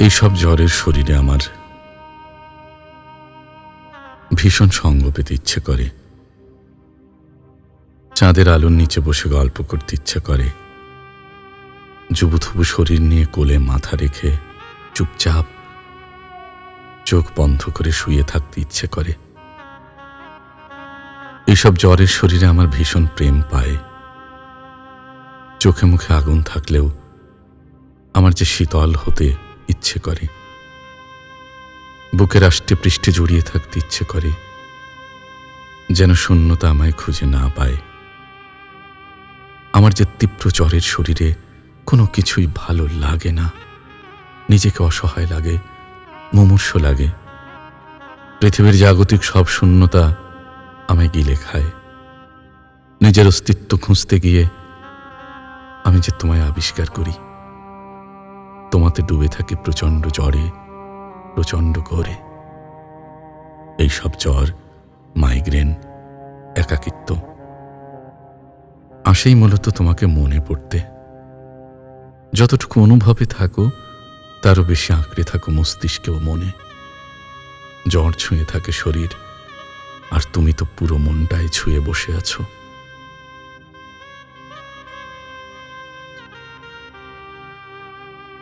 এইসব জ্বরের শরীরে আমার ভীষণ সঙ্গ পেতে ইচ্ছে করে। চাঁদের আলোর নিচে বসে গল্প করতে ইচ্ছে করে। যুবথুবু শরীর নিয়ে কোলে মাথা রেখে চুপচাপ চোখ বন্ধ করে শুয়ে থাকতে ইচ্ছে করে। এইসব জ্বরের শরীরে আমার ভীষণ প্রেম পায়। চোখে মুখে আগুন থাকলেও আমার যে শীতল হতে ইচ্ছে করে। বুকের আষ্টে পৃষ্ঠে জড়িয়ে থাকতে ইচ্ছে করে, যেন শূন্যতা আমায় খুঁজে না পায়। আমার যে তীব্র জ্বরের শরীরে কোনো কিছুই ভালো লাগে না, নিজেকে অসহায় লাগে, মুমূর্ষ লাগে। পৃথিবীর জাগতিক সব শূন্যতা আমায় গিলে খায়। নিজের অস্তিত্ব খুঁজতে গিয়ে আমি যে তোমায় আবিষ্কার করি। তোমাতে ডুবে থাকে প্রচণ্ড জ্বরে, প্রচণ্ড ঘোরে। এইসব জ্বর, মাইগ্রেন, একাকিত্ব, আসেই মূলত তোমাকে মনে পড়তে। যতটুকু অনুভবে থাকো, তারও বেশি আঁকড়ে থাকো মস্তিষ্কে ও মনে। জ্বর ছুঁয়ে থাকে শরীর, আর তুমি তো পুরো মনটাই ছুঁয়ে বসে আছো।